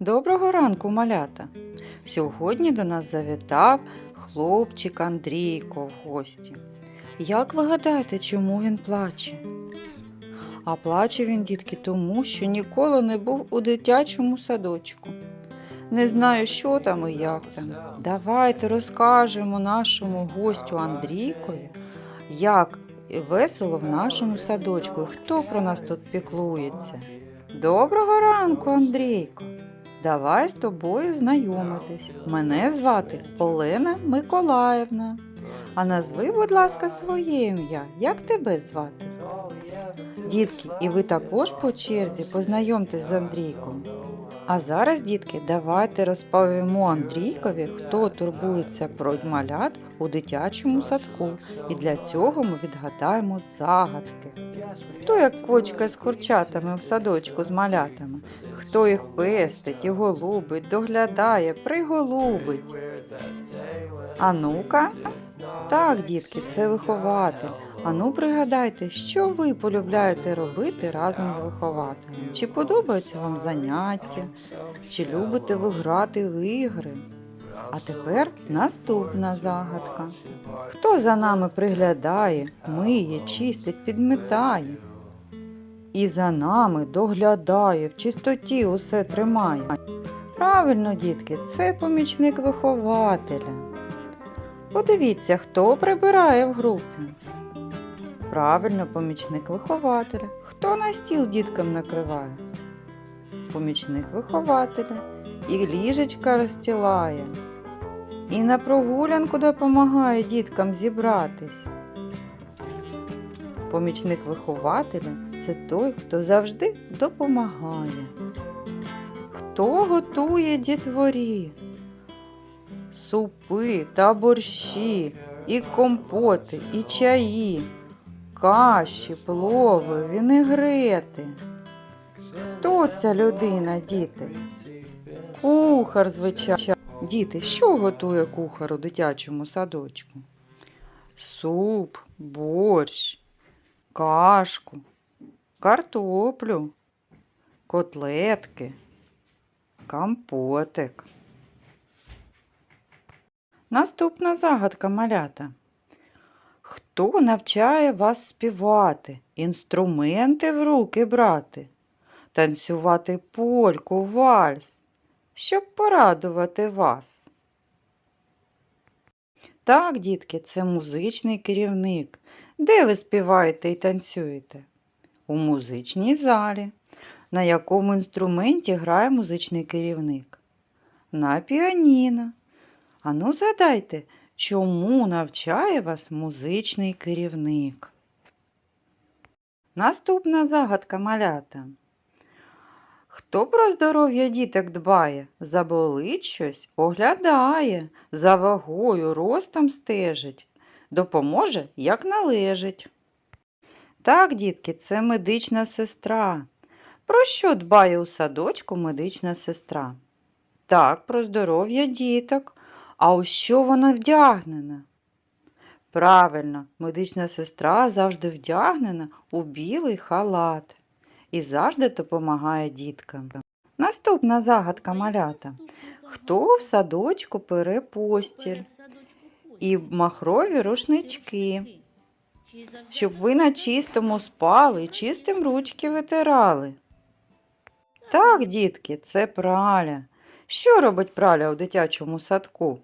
Доброго ранку, малята! Сьогодні до нас завітав хлопчик Андрійко в гості. Як ви гадаєте, чому він плаче? А плаче він, дітки, тому що ніколи не був у дитячому садочку. Не знаю, що там і як там. Давайте розкажемо нашому гостю Андрійкові, як весело в нашому садочку і хто про нас тут піклується. Доброго ранку, Андрійко! Давай з тобою знайомитись. Мене звати Олена Миколаївна. А назви, будь ласка, своє ім'я. Як тебе звати? Дітки, і ви також по черзі познайомтесь з Андрійком. А зараз, дітки, давайте розповімо Андрійкові, хто турбується про малят у дитячому садку. І для цього ми відгадаємо загадки. Хто як кочка з курчатами в садочку з малятами? Хто їх пестить і голубить, доглядає, приголубить? А ну-ка? Так, дітки, це вихователь. А ну пригадайте, що ви полюбляєте робити разом з вихователем? Чи подобаються вам заняття? Чи любите ви грати в ігри? А тепер наступна загадка. Хто за нами приглядає, миє, чистить, підметає? І за нами доглядає, в чистоті усе тримає. Правильно, дітки, це помічник вихователя. Подивіться, хто прибирає в групі. Правильно, помічник вихователя. Хто на стіл діткам накриває? Помічник вихователя. І ліжечка розстілає. І на прогулянку допомагає діткам зібратись. Помічник вихователя це той, хто завжди допомагає. Хто готує дітворі? Супи та борщі, і компоти, і чаї, каші, плови, вінегрети. Хто ця людина, діти? Кухар, звичайно. Діти, що готує кухар у дитячому садочку? Суп, борщ, кашку, картоплю, котлетки, компотик. Наступна загадка малята. Хто навчає вас співати, інструменти в руки брати, танцювати польку, вальс, щоб порадувати вас? Так, дітки, це музичний керівник. Де ви співаєте і танцюєте? У музичній залі. На якому інструменті грає музичний керівник? На піаніно. Ану, згадайте, чому навчає вас музичний керівник? Наступна загадка малята. Хто про здоров'я діток дбає, заболить щось, оглядає, за вагою, ростом стежить, допоможе, як належить. Так, дітки, це медична сестра. Про що дбає у садочку медична сестра? Так, про здоров'я діток. А у що вона вдягнена? Правильно, медична сестра завжди вдягнена у білий халат і завжди допомагає діткам. Наступна загадка малята. Хто в садочку пере постіль і махрові рушнички, щоб ви на чистому спали і чистим ручки витирали? Так, дітки, це праля. Що робить праля у дитячому садку?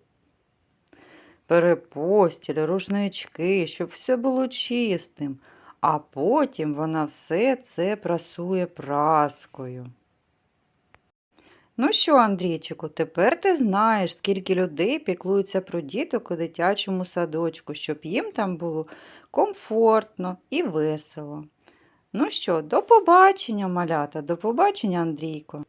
Перепостіль, рушнички, щоб все було чистим, а потім вона все це прасує праскою. Ну що, Андрійчику, тепер ти знаєш, скільки людей піклуються про діток у дитячому садочку, щоб їм там було комфортно і весело. Ну що, до побачення, малята, до побачення, Андрійко.